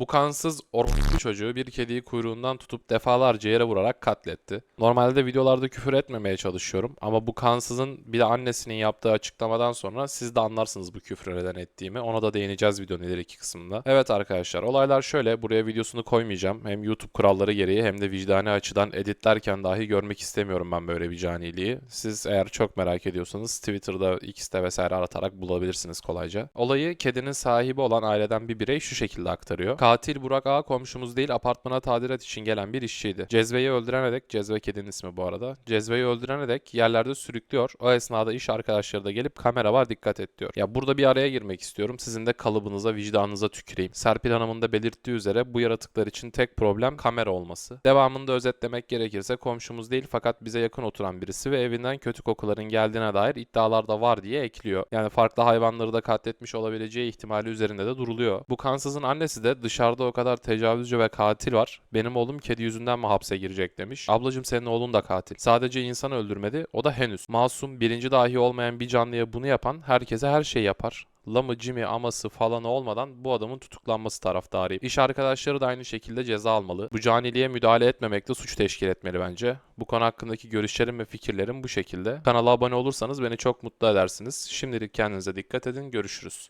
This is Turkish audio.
Bu kansız orospu çocuğu bir kediyi kuyruğundan tutup defalarca yere vurarak katletti. Normalde videolarda küfür etmemeye çalışıyorum ama bu kansızın bir de annesinin yaptığı açıklamadan sonra siz de anlarsınız bu küfrü neden ettiğimi. Ona da değineceğiz videonun ileriki kısmında. Evet arkadaşlar olaylar şöyle. Buraya videosunu koymayacağım. Hem YouTube kuralları gereği hem de vicdani açıdan editlerken dahi görmek istemiyorum ben böyle bir caniliği. Siz eğer çok merak ediyorsanız Twitter'da, X'te vesaire aratarak bulabilirsiniz kolayca. Olayı kedinin sahibi olan aileden bir birey şu şekilde aktarıyor. Katil Burak A komşumuz değil apartmana tadilat için gelen bir işçiydi. Cezveyi öldürene dek, Cezve kedinin ismi bu arada. Cezveyi öldürene dek yerlerde sürüklüyor. O esnada iş arkadaşları da gelip kamera var dikkat et diyor. Ya burada bir araya girmek istiyorum. Sizin de kalıbınıza, vicdanınıza tüküreyim. Serpil Hanım'ın da belirttiği üzere bu yaratıklar için tek problem kamera olması. Devamında özetlemek gerekirse komşumuz değil fakat bize yakın oturan birisi ve evinden kötü kokuların geldiğine dair iddialar da var diye ekliyor. Yani farklı hayvanları da katletmiş olabileceği ihtimali üzerinde de duruluyor. Bu kansızın annesi de dışarıda o kadar tecavüzcü ve katil var. Benim oğlum kedi yüzünden mi hapse girecek demiş. Ablacım senin oğlun da katil. Sadece insan öldürmedi o da henüz. Masum birinci dahi olmayan bir canlıya bunu yapan herkese her şey yapar. Lamı, Jimmy, aması falan olmadan bu adamın tutuklanması taraftarıyım. İş arkadaşları da aynı şekilde ceza almalı. Bu caniliğe müdahale etmemek de suç teşkil etmeli bence. Bu konu hakkındaki görüşlerim ve fikirlerim bu şekilde. Kanala abone olursanız beni çok mutlu edersiniz. Şimdilik kendinize dikkat edin. Görüşürüz.